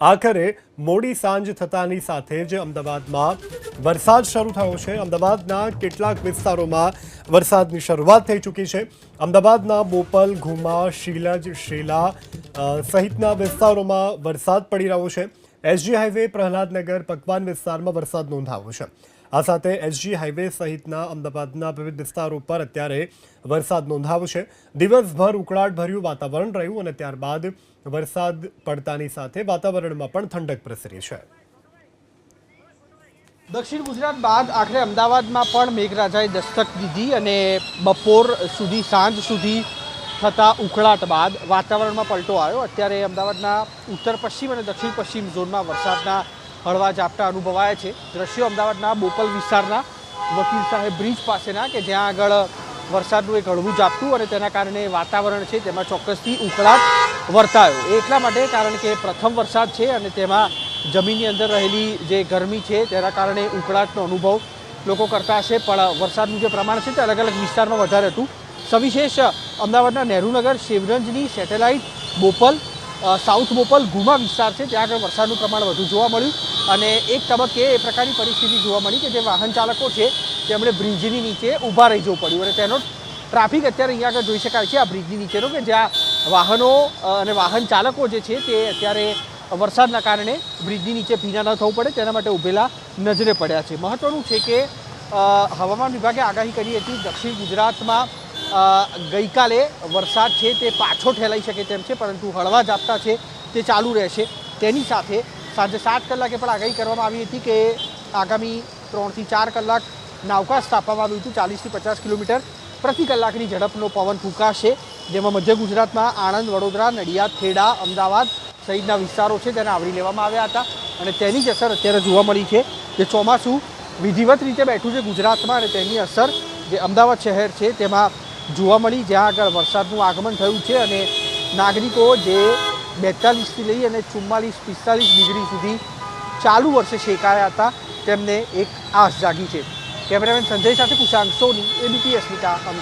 આખરે મોડી સાંજ થતાની સાથે જ અમદાવાદમાં વરસાદ શરૂ થયો છે. અમદાવાદના કેટલાક વિસ્તારોમાં વરસાદની શરૂઆત થઈ ચૂકી છે. અમદાવાદના બોપલ, ઘુમા, શીલજ, શેલા સહિતના વિસ્તારોમાં વરસાદ પડી રહ્યો છે. એસજી હાઈવે પ્રહલાદનગર પકવાન વિસ્તારમાં વરસાદ નોંધાયો છે. આ સાથે એસજી હાઈવે સહિતના અમદાવાદના વિવિધ વિસ્તારો પર અત્યારે વરસાદ નોંધાયો છે. દિવસભર ઉકળાટભર્યું વાતાવરણ રહ્યું અને ત્યારબાદ વરસાદ પડતાની સાથે વાતાવરણમાં પણ ઠંડક પ્રસરી છે. દક્ષિણ ગુજરાત બાદ આખરે અમદાવાદમાં પણ મેઘરાજાએ દસ્તક દીધી અને બપોર સુધી સાંજ સુધી થતા ઉખળાટ બાદ વાતાવરણમાં પલટો આવ્યો. અત્યારે અમદાવાદના ઉત્તર પશ્ચિમ અને દક્ષિણ પશ્ચિમ ઝોનમાં વરસાદના હળવા ઝાપટા અનુભવાયા છે. દ્રશ્યો અમદાવાદના બોપલ વિસ્તારના વકીલ સાહેબ બ્રિજ પાસેના કે જ્યાં આગળ વરસાદનું એક હળવું ઝાપટું અને તેના કારણે વાતાવરણ છે તેમાં ચોક્કસથી ઉખળાટ વર્તાયો. એ એટલા માટે કારણ કે પ્રથમ વરસાદ છે અને તેમાં જમીનની અંદર રહેલી જે ગરમી છે તેના કારણે ઉકળાટનો અનુભવ લોકો કરતા હશે. પણ વરસાદનું જે પ્રમાણ છે તે અલગ અલગ વિસ્તારમાં વધારે હતું. સવિશેષ અમદાવાદના નહેરુનગર શિવરંજની સેટેલાઇટ બોપલ સાઉથ બોપલ ગુમા વિસ્તાર છે. ત્યાં આગળ વરસાદનું પ્રમાણ વધુ જોવા મળ્યું અને એક તબક્કે એ પ્રકારની પરિસ્થિતિ જોવા મળી કે જે વાહન ચાલકો છે, તેમણે બ્રિજની નીચે ઊભા રહી જવું પડ્યું અને તેનો ટ્રાફિક અત્યારે અહીંયા આગળ જોઈ શકાય છે. આ બ્રિજની નીચેનો કે જ્યાં વાહનો અને વાહન ચાલકો જે છે તે અત્યારે વરસાદના કારણે બ્રિજની નીચે ભીના ન થવું પડે, તેના માટે ઊભેલા નજરે પડ્યા છે. મહત્ત્વનું છે કે હવામાન વિભાગે આગાહી કરી હતી દક્ષિણ ગુજરાતમાં ગઈકાલે વરસાદ છે તે પાછો ઠેલાઈ શકે તેમ છે, પરંતુ હળવા ઝાપટા છે તે ચાલુ રહેશે. તેની સાથે સાંજે સાત કલાકે પણ આગાહી કરવામાં આવી હતી કે આગામી ત્રણથી ચાર કલાક નાવકાશ સ્થાપવામાં આવ્યું હતું, ચાલીસથી પચાસ કિલોમીટર પ્રતિ કલાકની ઝડપનો પવન ફૂંકાશે, જેમાં મધ્ય ગુજરાતમાં આણંદ, વડોદરા, નડિયાદ, ખેડા, અમદાવાદ સહિતના વિસ્તારો છે તેને આવરી લેવામાં આવ્યા હતા. અને તેની જ અસર અત્યારે જોવા મળી છે કે ચોમાસું વિધિવત રીતે બેઠું છે ગુજરાતમાં અને તેની અસર જે અમદાવાદ શહેર છે તેમાં જોવા મળી જ્યાં આગળ વરસાદનું આગમન થયું છે અને નાગરિકો જે બેતાલીસથી લઈ અને ચુમ્માલીસ, પિસ્તાલીસ ડિગ્રી સુધી ચાલુ વર્ષે શેકાયા હતા, તેમને એક આશ જાગી છે. કેમેરામેન સંજય સાથે કુશાંક સોની, એબીપી અસ્મિતા, અમદાવાદ.